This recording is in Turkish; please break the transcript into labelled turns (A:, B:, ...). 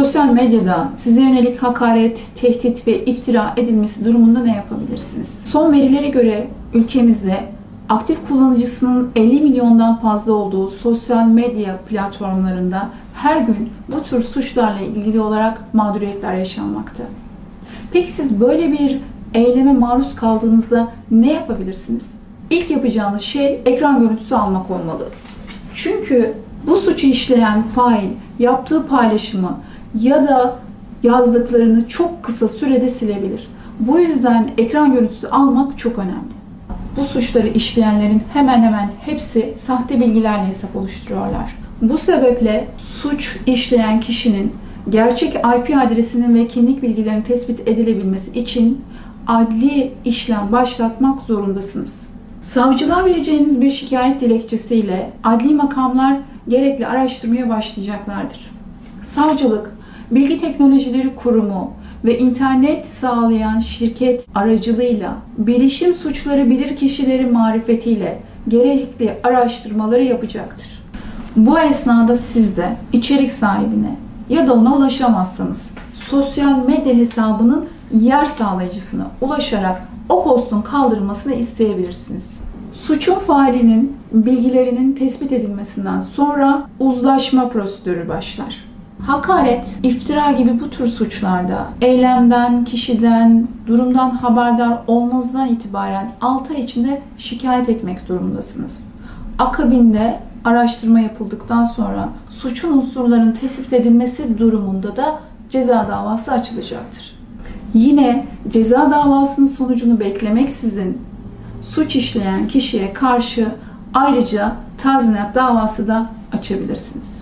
A: Sosyal medyada size yönelik hakaret, tehdit ve iftira edilmesi durumunda ne yapabilirsiniz? Son verilere göre ülkemizde aktif kullanıcısının 50 milyondan fazla olduğu sosyal medya platformlarında her gün bu tür suçlarla ilgili olarak mağduriyetler yaşanmakta. Peki siz böyle bir eyleme maruz kaldığınızda ne yapabilirsiniz? İlk yapacağınız şey ekran görüntüsü almak olmalı. Çünkü bu suçu işleyen fail yaptığı paylaşımı ya da yazdıklarını çok kısa sürede silebilir. Bu yüzden ekran görüntüsü almak çok önemli. Bu suçları işleyenlerin hemen hemen hepsi sahte bilgilerle hesap oluşturuyorlar. Bu sebeple suç işleyen kişinin gerçek IP adresinin ve kimlik bilgilerinin tespit edilebilmesi için adli işlem başlatmak zorundasınız. Savcılığa vereceğiniz bir şikayet dilekçesiyle adli makamlar gerekli araştırmaya başlayacaklardır. Savcılık, Bilgi Teknolojileri Kurumu ve internet sağlayan şirket aracılığıyla bilişim suçları bilir kişileri marifetiyle gerekli araştırmaları yapacaktır. Bu esnada siz de içerik sahibine ya da ona ulaşamazsanız sosyal medya hesabının yer sağlayıcısına ulaşarak o postun kaldırılmasını isteyebilirsiniz. Suçun failinin bilgilerinin tespit edilmesinden sonra uzlaşma prosedürü başlar. Hakaret, iftira gibi bu tür suçlarda eylemden, kişiden, durumdan haberdar olmanızdan itibaren 6 ay içinde şikayet etmek durumundasınız. Akabinde araştırma yapıldıktan sonra suçun unsurlarının tespit edilmesi durumunda da ceza davası açılacaktır. Yine ceza davasının sonucunu beklemeksizin suç işleyen kişiye karşı ayrıca tazminat davası da açabilirsiniz.